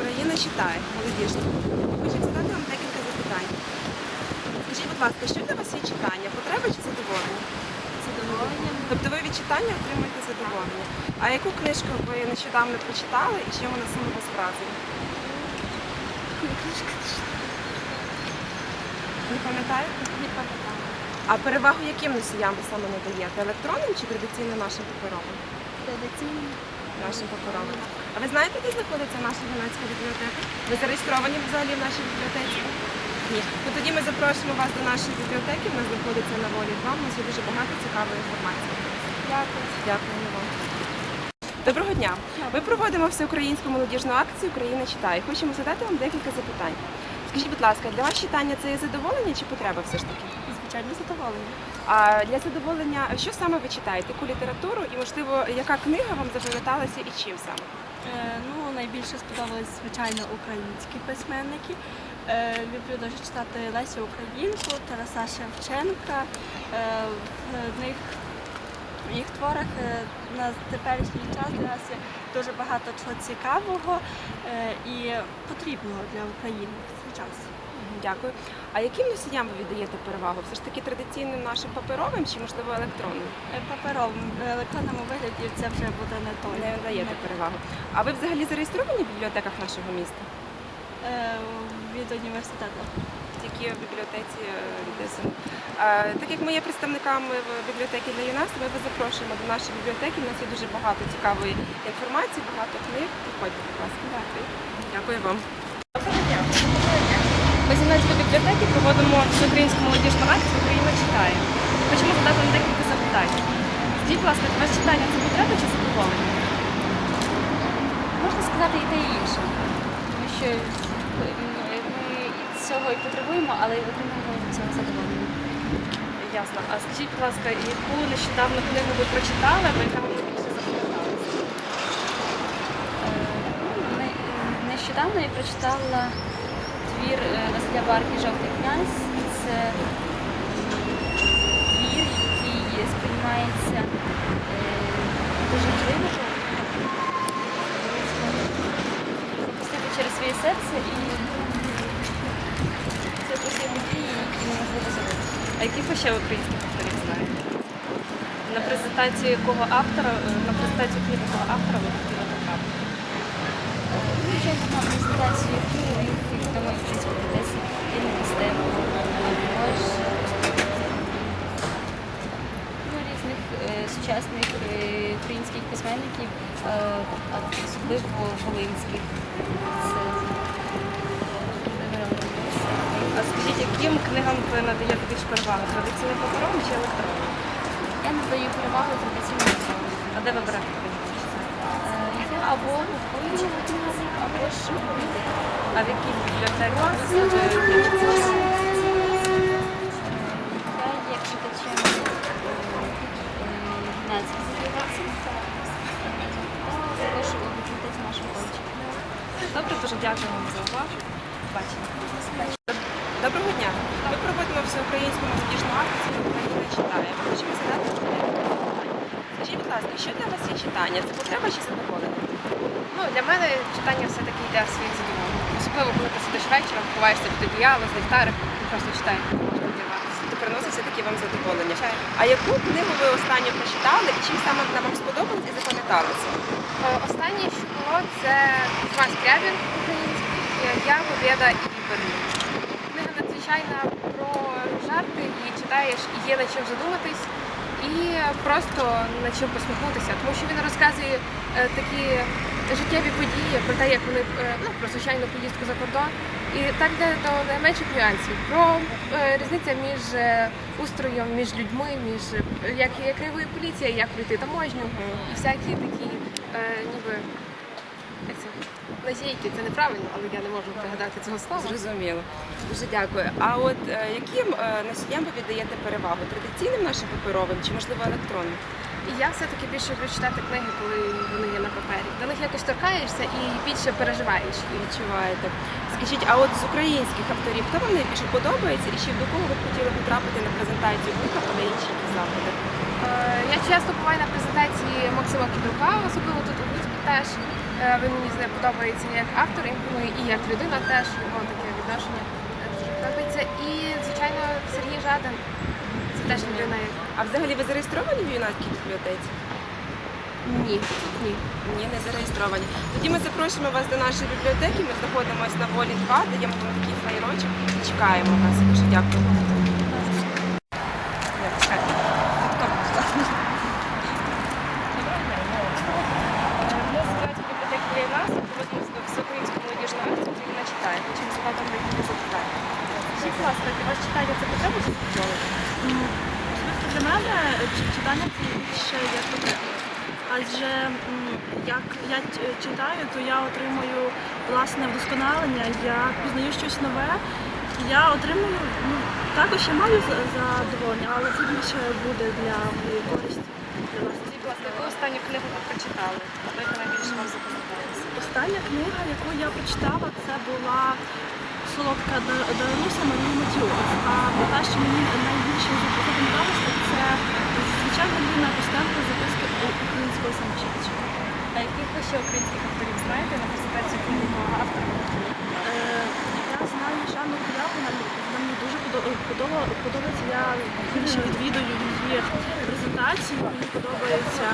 Україна читає, молодіжна. Хочу задати вам декілька запитань. Скажіть, будь ласка, що для вас є читання? Потреба чи задоволення? Задоволення. Тобто ви від читання отримуєте задоволення. А яку книжку ви нещодавно прочитали і чим вона саме вас вразила? Не пам'ятаєте? Не пам'ятаю. А перевагу яким носіям ви саме надаєте? Електронним чи традиційно нашим паперовим? Традиційно. Нашим паперовим. А ви знаєте, де знаходиться наша Генецька бібліотека? Ви зареєстровані взагалі в нашій бібліотеці? Ні. Ну тоді ми запрошуємо вас до нашої бібліотеки. Вона знаходиться на волі 2. У нас є дуже багато цікавої інформації. Дякую. Дякуємо вам. Доброго дня. Ми проводимо всеукраїнську молодіжну акцію Україна читає. Хочемо задати вам декілька запитань. Скажіть, будь ласка, для вас читання це є задоволення чи потреба все ж таки? Звичайно, задоволення. А для задоволення, що саме ви читаєте? Яку літературу і, можливо, яка книга вам запам'яталася і чим саме? Е, ну, найбільше сподобались, звичайно, українські письменники. Е, люблю дуже читати Лесю Українку, Тараса Шевченка. Е, в них в їх творах е, на теперішній час для нас є дуже багато чого цікавого е, і потрібного для України в цей час. Дякую. А яким носіям ви віддаєте перевагу? Все ж таки традиційним нашим паперовим чи, можливо, електронним? Е, Паперовим, в електронному вигляді це вже буде не то. Не надаєте перевагу. А ви взагалі зареєстровані в бібліотеках нашого міста? Е, від університету. Тільки в бібліотеці е, ДСН. Так як ми є представниками бібліотеки для юнацтва, ми вас запрошуємо до нашої бібліотеки. У нас є дуже багато цікавої інформації, багато книг. Приходьте, будь ласка. Дякую. Дякую вам. Юнацької бібліотеки проводимо всеукраїнську молодіжну акцію Україна читає. Хочемо задати вам декілька запитань. Скажіть, будь ласка, вас читання це потреба чи задоволення? Можна сказати і те, і інше. Тому що ми цього і потребуємо, але й отримуємо від цього задоволення. Ясно. А скажіть, будь ласка, яку нещодавно книгу ви прочитали, або яка вам найбільше запам'яталася? Е, ну, не- Нещодавно я прочитала твір е, Василя Барки Жовтий князь. Це твір, який сприймається е, дуже живо. Пропустити через своє серце і це просто події, які неможливо забути. А яких ви ще українських авторів знаєте? На презентацію якого автора, е, на презентацію книги автора ви хотіли потрапити? Звичайно, на презентацію відомо української п'єси або ж ну, різних е, сучасних е, українських письменників, е, а особливо волинських. Це А скажіть, яким книгам ви надаєте більш перевагу? Традиційним паперовим чи електронним? Я надаю перевагу традиційним мовам. А де ви берете? Е, Я або виходжу або ж в бібліотеці, також у бібліотеці нашого коледжу. Добре, дуже дякую вам за увагу. Бачення. Доброго дня. Ми проводимо всеукраїнську молодіжну акцію Україна читає. Ми хочемо задати вам декілька. Скажіть, будь ласка, що для вас є читання? Це потреба чи задоволення? Ну, для мене читання все-таки йде своїх задоволень. Особливо, коли ти сидиш вечором, ховаєшся від одіяла, з ліхтариком і просто читаєш. Це приносить все-таки вам задоволення. А яку книгу ви останню прочитали і чим саме вона вам сподобалась і запам'яталася? Е, Останнє, що було, це Іван Скрябін український, е, Я, Побєда і Берлін. Книга надзвичайна про жарти, її читаєш і є над чим задуматись, і просто над чим посміхнутися, тому що він розказує е, такі життєві події про те, як вони е, ну, про звичайну поїздку за кордон. І так йде до найменших нюансів про е, різниця між е, устроєм, між людьми, між е, як, як реагує поліція, як пройти таможню, і всякі такі е, ніби як це, лазейки, це неправильно, але я не можу пригадати цього слова. Зрозуміло. Дуже дякую. А от е, яким е, носіям ви віддаєте перевагу? Традиційним нашим паперовим чи можливо електронним? І я все-таки більше люблю читати книги, коли вони є на папері. До них якось торкаєшся і більше переживаєш. І відчуваєте? Скажіть, а от з українських авторів хто вам найбільше подобається і ще до кого ви б хотіли потрапити на презентацію книга або на інші якісь заходи? Е, Я часто буваю на презентації Максима Кідрука, особливо тут у Луцьку теж. Е, Він мені подобається як автор, інколи і як людина теж його таке відношення е, дуже подобається. І, звичайно, Сергій Жадан. Це теж людина, А взагалі ви зареєстровані в юнацькій бібліотеці? ні. Ні. Ні, не зареєстровані. Тоді ми запрошуємо вас до нашої бібліотеки. Ми знаходимося на волі 2, даємо вам такий флаєрочок. Чекаємо вас. Дуже дякую. Ні, чекайте. Хто будь ласка? Ми з Градської бібліотеки для нас проводимо всеукраїнську молодіжну акцію «Україна читає». Хочемо задати вам декілька запитань. Скажіть, будь ласка, для вас читання це потреба чи задоволення? Особисто для мене читання це більше як потреба. Адже як я читаю, то я отримую власне вдосконалення, я пізнаю щось нове. Я отримую, ну також я маю за- задоволення, але це більше буде для моєї користі. Скажіть, будь ласка, яку останню книгу ви прочитали? Яка найбільше вам запам'яталася? Остання книга, яку я прочитала, це була солодка Дар- Даруса Марії Матіос. А та, що мені найбільше запам'яталося, це звичайно Ліна Костенко записки українського самочинця. А яких ви ще українських авторів знаєте на презентацію книги автора? Е, Я знаю Жанну Куляву, вона мені дуже подобається. Я більше відвідую її презентації. Мені подобається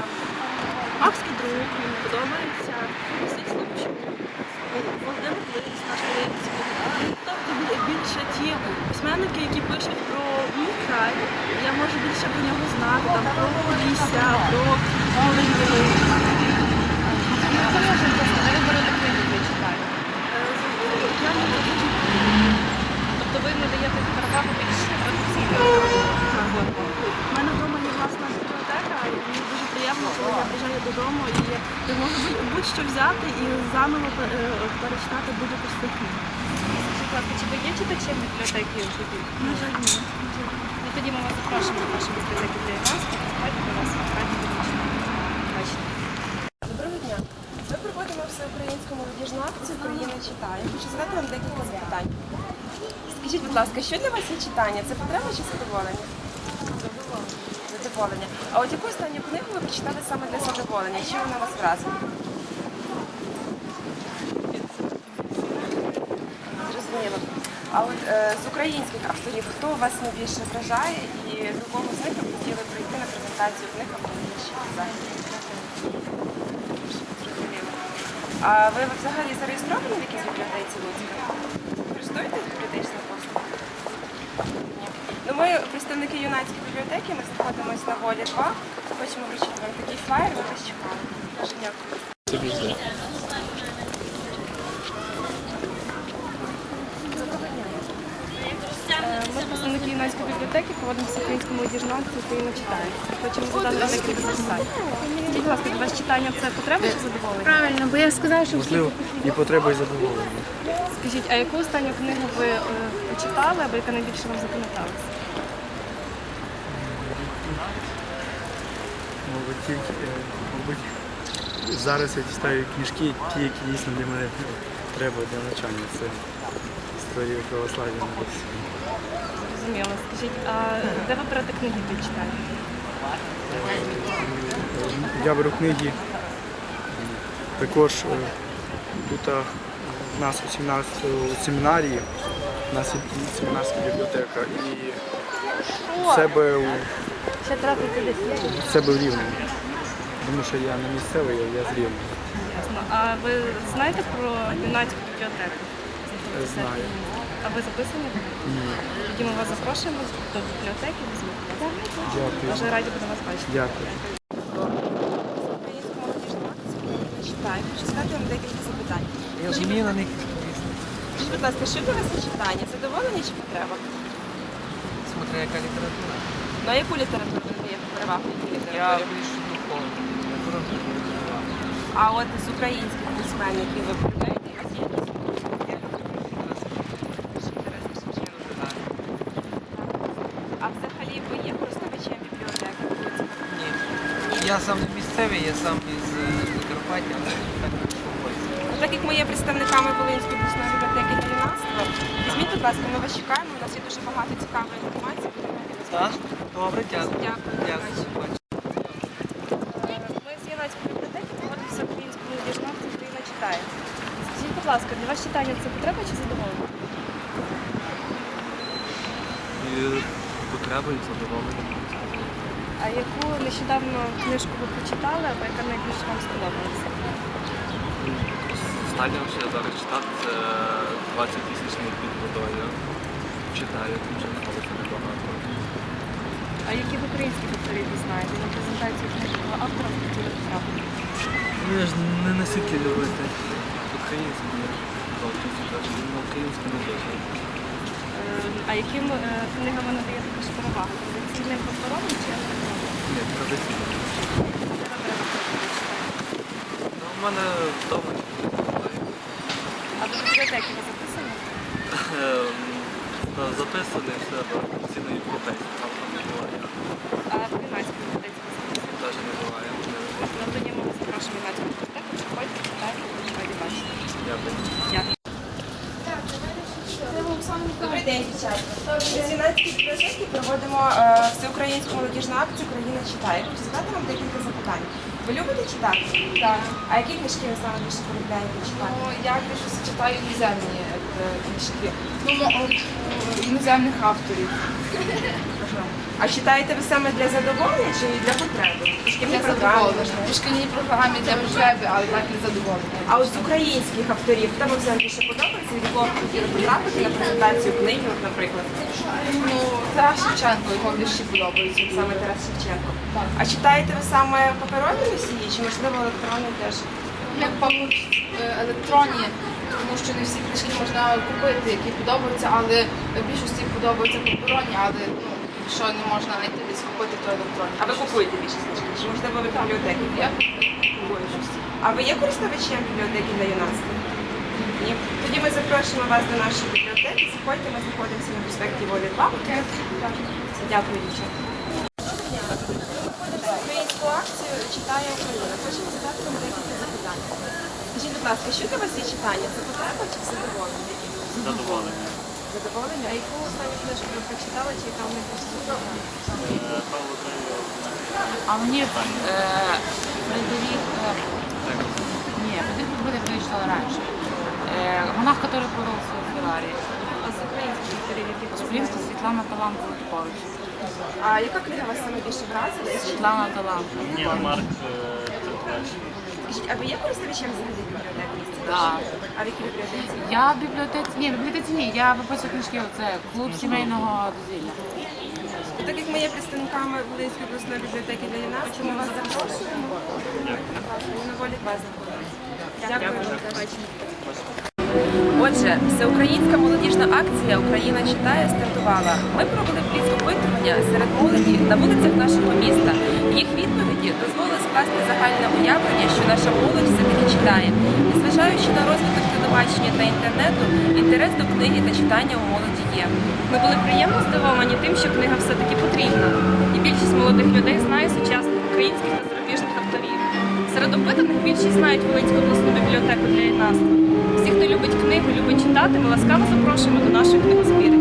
Макський друг, мені подобається Василь Слобчук, Володимир Лис, наш Волинський. Тобто буде більше ті письменники, які пишуть про мій край. Я можу більше про нього знати, там про Полісся, про Волинський. Це може просто де ви берете книги для читання. Е, Я не дуже Тобто ви надаєте перевагу більш традиційним У мене вдома є власна бібліотека, і мені дуже приємно, коли я приїжджаю додому і я можу будь- будь-що взяти і заново пе- е, перечитати будь-яку з цих книг. Скажіть, будь ласка, чи ви є читачем бібліотеки в житті? На жаль, ні. Ну, тоді ми вас запрошуємо до нашої бібліотеки для нас, приходьте до нас, раді будемо читати. Бачите. Доброго дня. Ми проводимо всеукраїнську молодіжну Україна читає. Хочу задати вам декілька запитань. Скажіть, будь ласка, що для вас є читання? Це потреба чи задоволення? Задоволення. Задоволення. А от яку останню книгу ви прочитали саме для задоволення? Чим вона вас вразила? Зрозуміло. А от е, з українських авторів хто вас найбільше вражає і до кого з них ви хотіли прийти на презентацію книг або інші захід? А ви взагалі зареєстровані в якійсь бібліотеці Луцька? Користуєтесь бібліотечною послуги? Ні. Ну, ми представники юнацької бібліотеки, ми знаходимося на волі 2. Хочемо вручити вам такий флаєр, ви вас чекали. Дуже дякую. Е, Ми юнацької бібліотеки проводимо всеукраїнську молодіжну акцію «Україна читає». Хочемо задати вам декілька запитань. Скажіть, будь ласка, для вас читання це потреба чи задоволення? Правильно, бо я сказала, що Можливо, і потреба і задоволення. Скажіть, а яку останню книгу ви е, почитали або яка найбільше вам запам'яталася? Мабуть, тільки, е, мабуть, зараз я читаю книжки, ті, які дійсно для мене треба для навчання. Це історія православ'я на Росії. Зрозуміло. Скажіть, а де ви берете книги для читання? Я беру книги також е, тут е, в нас у 17 у семінарії, у нас є семінарська бібліотека і в себе у, Ще трапити десь. в себе в Рівному. Тому що я не місцевий, я я з Рівного. Ясно. А ви знаєте про юнацьку бібліотеку? Е, Знаю. А ви записані? Ні. Тоді ми вас запрошуємо до бібліотеки. Будь. Дякую. Дуже раді будемо вас бачити. Дякую. Українську молодіжну акцію Україна. Хочу задати вам декілька запитань. Я змінений. Скажіть, будь ласка, що для вас є читання? Задоволення чи потреба? Смотря яка література. Ну, а яку літературу ви даєте перевагу? якій Я більш духовний. Література духовна. А от з українських письменників ви полюбляєте якісь є? Тараса Шевченка. А взагалі ви є користувачем бібліотеки? Ні. Я сам не місцевий, я сам із е, Закарпаття, але так. Ну, Так як ми є представниками Волинської обласної бібліотеки для юнацтва, візьміть, будь ласка, ми вас чекаємо. У нас є дуже багато цікавої інформації. Так? Добре, дякую. Дякую. Дякую. Ми з юнацької бібліотеки проводимо всеукраїнську молодіжну акцію «Україна ласка, для вас читання це потреба чи задоволення? І потреби і задоволення. А яку нещодавно книжку ви прочитали, або яка найбільше вам сподобалася? Останнє, що я зараз читав, це 20 тисячних під водою. Читаю, дуже хвалиться небагато. А яких українських авторів ви знаєте? На презентації книжного автора хотіли потрапити. Ну, я ж не настільки любити теж на українську не дуже. Е, А яким е, книгам ви надаєте перевагу? Традиційним авторам чи? Ні, традиційно. Ну, у мене вдома. А до бібліотеки ви записані? Ем, Записаний в себе ціно європейські, там не буває. А в Кремлівській бібліотеці ви записані? Теж не буває. На тоді ми запрошуємо на бібліотеку, приходьте, читайте, будемо раді бачити. Дякую. Дякую. Добрий день, дівчатка. Ми з Юнацької бібліотеки проводимо е, всеукраїнську молодіжну акцію Країна читає. Хочу задати вам декілька запитань. Ви любите читати? Так. А які книжки ви саме більше полюбляєте читати? Ну, я більше читаю іноземні е, книжки. Ну, мо- е, іноземних авторів. А читаєте ви саме для задоволення чи для потреби? Шкільні Для програми, задоволення. можливо? У шкільній програмі для потреби, але так для задоволення. А от з українських авторів, хто вам взагалі більше подобається, від якого б хотіли потрапити на презентацію книги, от, наприклад, Ну, Тарас Шевченко, його вірші подобаються. саме Тарас Шевченко. А читаєте ви саме паперові носії, чи можливо електронні теж? Як пам'ять електронні, тому що не всі книжки можна купити, які подобаються, але більшості подобаються папероні, але ну, якщо не можна знайти десь купити, то електронні. А ви купуєте більше книжки? Чи можливо ви бібліотеки? Я купую щось. А ви є користувачем бібліотеки для юнацтва? Ні. Тоді ми запрошуємо вас до нашої бібліотеки. Заходьте, ми знаходимося на проспекті Волі 2. Все, Дякую, дівчата. Українську акцію читає Україна. Хочемо задати вам декілька запитань. Скажіть, будь ласка, що для вас є читання? Це потреба чи задоволення? Задоволення. Задоволення? А яку останню книжку ви прочитали, чи яка найбільше сподобалася? А мені е, Фредерик... Е, ні, Фредерик буде прийшла раніше. Е, монах, який продався в Філарії. А з українських авторів, які Українська? Світлана Талант Луткович. А яка книга вас саме більше вразила? Світлана Талант. Скажіть, а ви є користувачем взагалі Да. А в якій бібліотеці? Я в бібліотеці... Ні, в бібліотеці ні, я виписую книжки, це клуб сімейного дозвілля. Так як ми є представниками Волинської обласної бібліотеки для юнацтва, ми вас запрошуємо. На волі вас. Дякую. Отже, всеукраїнська молодіжна акція Україна читає стартувала. Ми провели пліц опитування серед молоді на вулицях нашого міста. Їх дозволили скласти загальне уявлення, що наша молодь все-таки читає. Незважаючи на розвиток телебачення та інтернету, інтерес до книги та читання у молоді є. Ми були приємно здивовані тим, що книга все-таки потрібна. І більшість молодих людей знає сучасних українських та зарубіжних авторів. Серед опитаних більшість знають Волинську обласну бібліотеку для юнацтва. Всі, хто любить книги, любить читати, ми ласкаво запрошуємо до нашої книгозбірні.